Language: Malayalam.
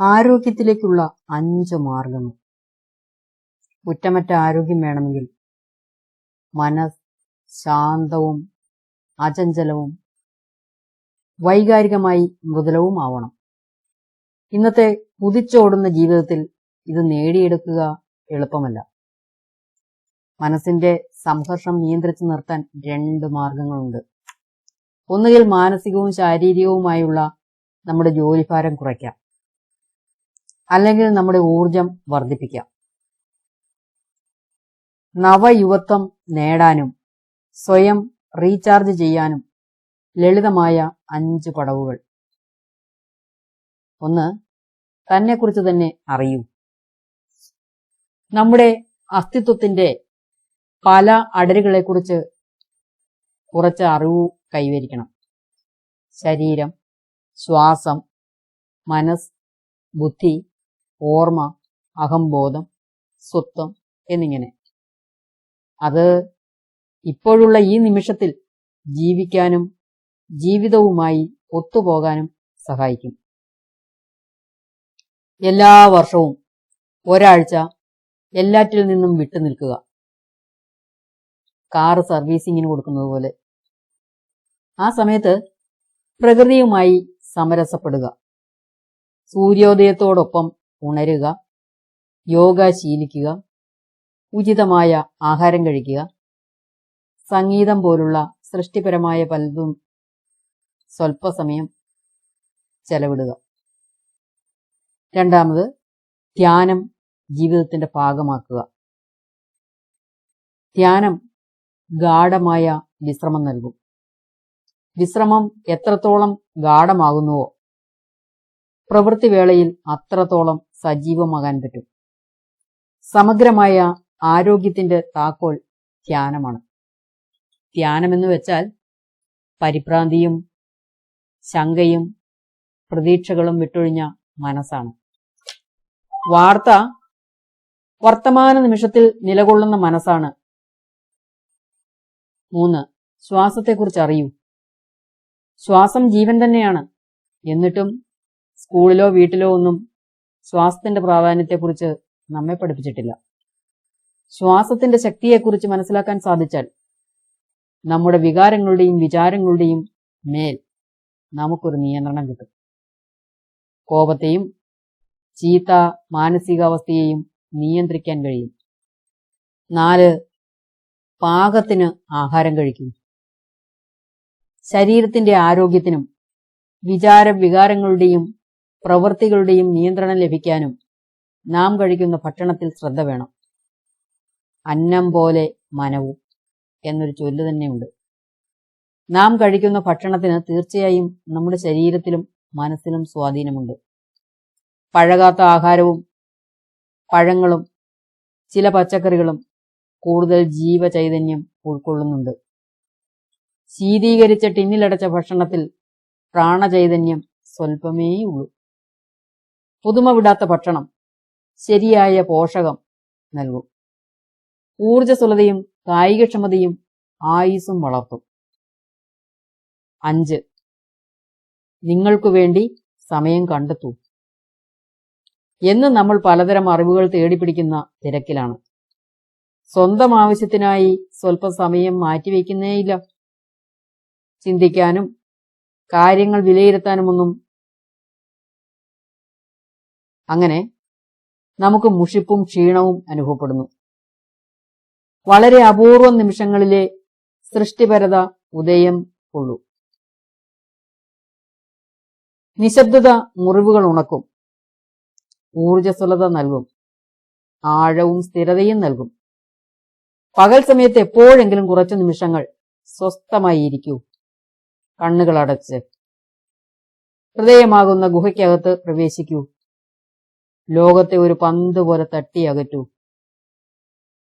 ആരോഗ്യത്തിലേക്കുള്ള അഞ്ച് മാർഗങ്ങൾ. കുറ്റമറ്റ ആരോഗ്യം വേണമെങ്കിൽ മനസ് ശാന്തവും അചഞ്ചലവും വൈകാരികമായി മൃദുലവും ആവണം. ഇന്നത്തെ കുതിച്ചോടുന്ന ജീവിതത്തിൽ ഇത് നേടിയെടുക്കുക എളുപ്പമല്ല. മനസ്സിന്റെ സംഘർഷം നിയന്ത്രിച്ചു നിർത്താൻ രണ്ട് മാർഗങ്ങളുണ്ട്. ഒന്നുകിൽ മാനസികവും ശാരീരികവുമായുള്ള നമ്മുടെ ജോലിഭാരം കുറയ്ക്കാം. അല്ലെങ്കിൽ നമ്മുടെ ഊർജം വർദ്ധിപ്പിക്കാം. നവയുവത്വം നേടാനും സ്വയം റീചാർജ് ചെയ്യാനും ലളിതമായ അഞ്ച് പടവുകൾ. ഒന്ന് തന്നെക്കുറിച്ച് തന്നെ അറിയൂ. നമ്മുടെ അസ്തിത്വത്തിന്റെ പല അടരുകളെക്കുറിച്ച് കുറച്ച് അറിവ് കൈവരിക്കണം. ശരീരം ശ്വാസം മനസ് ബുദ്ധി ഓർമ്മ അഹംബോധം സ്വത്വം എന്നിങ്ങനെ. അത് ഇപ്പോഴുള്ള ഈ നിമിഷത്തിൽ ജീവിക്കാനും ജീവിതവുമായി ഒത്തുപോകാനും സഹായിക്കും. എല്ലാ വർഷവും ഒരാഴ്ച എല്ലാറ്റിൽ നിന്നും വിട്ടു നിൽക്കുക. കാറ് സർവീസിങ്ങിന് കൊടുക്കുന്നത് പോലെ. ആ സമയത്ത് പ്രകൃതിയുമായി സമരസപ്പെടുക. സൂര്യോദയത്തോടൊപ്പം ഉണരുക യോഗ ശീലിക്കുക ഉചിതമായ ആഹാരം കഴിക്കുക സംഗീതം പോലുള്ള സൃഷ്ടിപരമായ പലതും സ്വല്പസമയം ചെലവിടുക. രണ്ടാമത് ധ്യാനം ജീവിതത്തിന്റെ ഭാഗമാക്കുക. ധ്യാനം ഗാഢമായ വിശ്രമം നൽകും. വിശ്രമം എത്രത്തോളം ഗാഠമാകുന്നുവോ പ്രവൃത്തിവേളയിൽ അത്രത്തോളം സജീവമാകാൻ പറ്റും. സമഗ്രമായ ആരോഗ്യത്തിന്റെ താക്കോൽ ധ്യാനമാണ്. ധ്യാനമെന്ന് വെച്ചാൽ പരിഭ്രാന്തിയും ശങ്കയും പ്രതീക്ഷകളും വിട്ടൊഴിഞ്ഞ മനസ്സാണ്. വാർത്ത വർത്തമാന നിമിഷത്തിൽ നിലകൊള്ളുന്ന മനസ്സാണ്. മൂന്ന് ശ്വാസത്തെക്കുറിച്ച് അറിയൂ ശ്വാസം ജീവൻ തന്നെയാണ്. എന്നിട്ടും സ്കൂളിലോ വീട്ടിലോ ഒന്നും ശ്വാസത്തിന്റെ പ്രാധാന്യത്തെക്കുറിച്ച് നമ്മെ പഠിപ്പിച്ചിട്ടില്ല. ശ്വാസത്തിന്റെ ശക്തിയെക്കുറിച്ച് മനസ്സിലാക്കാൻ സാധിച്ചാൽ നമ്മുടെ വികാരങ്ങളുടെയും വിചാരങ്ങളുടെയും മേൽ നമുക്കൊരു നിയന്ത്രണം കിട്ടും. കോപത്തെയും ചീത്ത മാനസികാവസ്ഥയെയും നിയന്ത്രിക്കാൻ കഴിയും. നാല് പാകത്തിന് ആഹാരം കഴിക്കും. ശരീരത്തിന്റെ ആരോഗ്യത്തിനും വിചാര വികാരങ്ങളുടെയും പ്രവൃത്തികളുടെയും നിയന്ത്രണം ലഭിക്കാനും നാം കഴിക്കുന്ന ഭക്ഷണത്തിൽ ശ്രദ്ധ വേണം. അന്നം പോലെ മനവും എന്നൊരു ചൊല്ല് തന്നെയുണ്ട്. നാം കഴിക്കുന്ന ഭക്ഷണത്തിന് തീർച്ചയായും നമ്മുടെ ശരീരത്തിലും മനസ്സിലും സ്വാധീനമുണ്ട്. പഴകാത്ത ആഹാരവും പഴങ്ങളും ചില പച്ചക്കറികളും കൂടുതൽ ജീവചൈതന്യം ഉൾക്കൊള്ളുന്നുണ്ട്. ശീതീകരിച്ച ടിന്നിലടച്ച ഭക്ഷണത്തിൽ പ്രാണചൈതന്യം സ്വൽപ്പമേ ഉള്ളൂ പുതുമ വിടാത്ത ഭക്ഷണം. ശരിയായ പോഷകം നൽകും. ഊർജസ്വലതയും കായികക്ഷമതയും ആയുസും വളർത്തും. അഞ്ച്. നിങ്ങൾക്കു വേണ്ടി സമയം കണ്ടെത്തൂ. എന്ന് നമ്മൾ പലതരം അറിവുകൾ തേടിപ്പിടിക്കുന്ന തിരക്കിലാണ്. സ്വന്തം ആവശ്യത്തിനായി സ്വല്പം സമയം മാറ്റിവെക്കുന്നേയില്ല. ചിന്തിക്കാനും കാര്യങ്ങൾ വിലയിരുത്താനുമൊന്നും അങ്ങനെ നമുക്ക് മുഷിപ്പും ക്ഷീണവും അനുഭവപ്പെടുന്നു. വളരെ അപൂർവ നിമിഷങ്ങളിലെ സൃഷ്ടിപരത ഉദയം കൊള്ളൂ. നിശബ്ദത മുറിവുകൾ ഉണക്കും. ഊർജസ്വലത നൽകും. ആഴവും സ്ഥിരതയും നൽകും. പകൽ സമയത്ത് എപ്പോഴെങ്കിലും കുറച്ച് നിമിഷങ്ങൾ സ്വസ്ഥമായി ഇരിക്കൂ കണ്ണുകൾ അടച്ച് ഹൃദയമാകുന്ന ഗുഹയ്ക്കകത്ത് പ്രവേശിക്കൂ. ലോകത്തെ ഒരു പന്ത് പോലെ തട്ടി അകറ്റൂ.